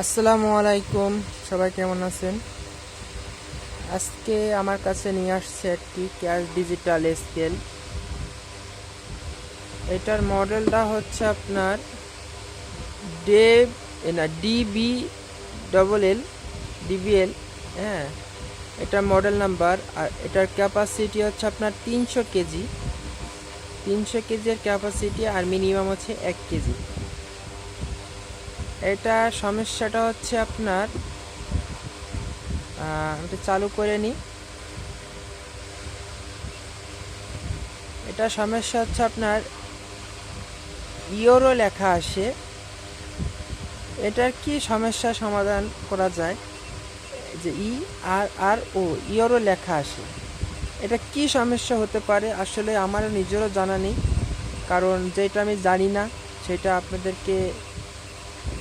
আসসালামু আলাইকুম, সবাই কেমন আছেন? আজকে আমার কাছে নিয়ে আসছে একটি ক্যাশ ডিজিটাল স্কেল। এটার মডেলটা হচ্ছে আপনার ডেভ না ডিবি ডবল এল ডিবিএল হ্যাঁ এটার মডেল নাম্বার। আর এটার ক্যাপাসিটি হচ্ছে আপনার তিনশো কেজি। তিনশো কেজির ক্যাপাসিটি আর মিনিমাম হচ্ছে এক কেজি। এটা সমস্যাটা হচ্ছে আপনার এটা চালু করে নিই। এটা সমস্যা হচ্ছে আপনার ইওরো লেখা আসে এটার কি সমস্যা সমাধান করা যায়? যে ই, আর আর, ও ইওরো লেখা আসে এটা কি সমস্যা হতে পারে? আসলে আমার নিজেরও জানা নেই, কারণ যেটা আমি জানি না, সেটা আপনাদেরকে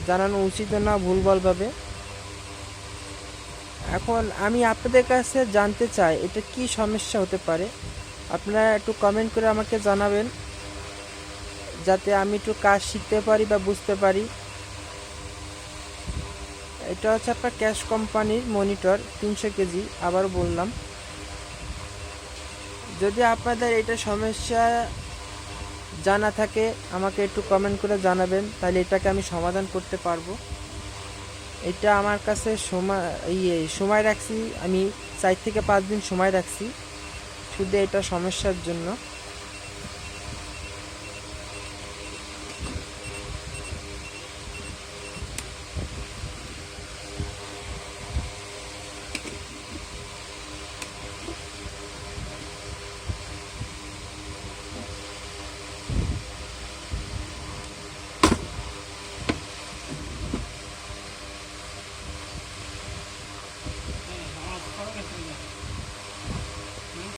জানানো উচিত না ভুলভালভাবে। এখন আমি আপনাদের কাছে জানতে চাই, এটা কি সমস্যা হতে পারে? আপনারা একটু কমেন্ট করে আমাকে জানাবেন, যাতে আমি একটু কাজ শিখতে পারি বা বুঝতে পারি। এটা হচ্ছে আপনার ক্যাশ কোম্পানির মনিটর তিনশো কেজি আবার বললাম। যদি আপনাদের এটা সমস্যা জানা থাকে, আমাকে একটু কমেন্ট করে জানাবেন, তাহলে এটাকে আমি সমাধান করতে পারব। এটা আমার কাছে সময় ইয়ে সময় রাখছি, আমি চার থেকে পাঁচ দিন সময় রাখছি, শুধু এটা সমস্যার জন্য।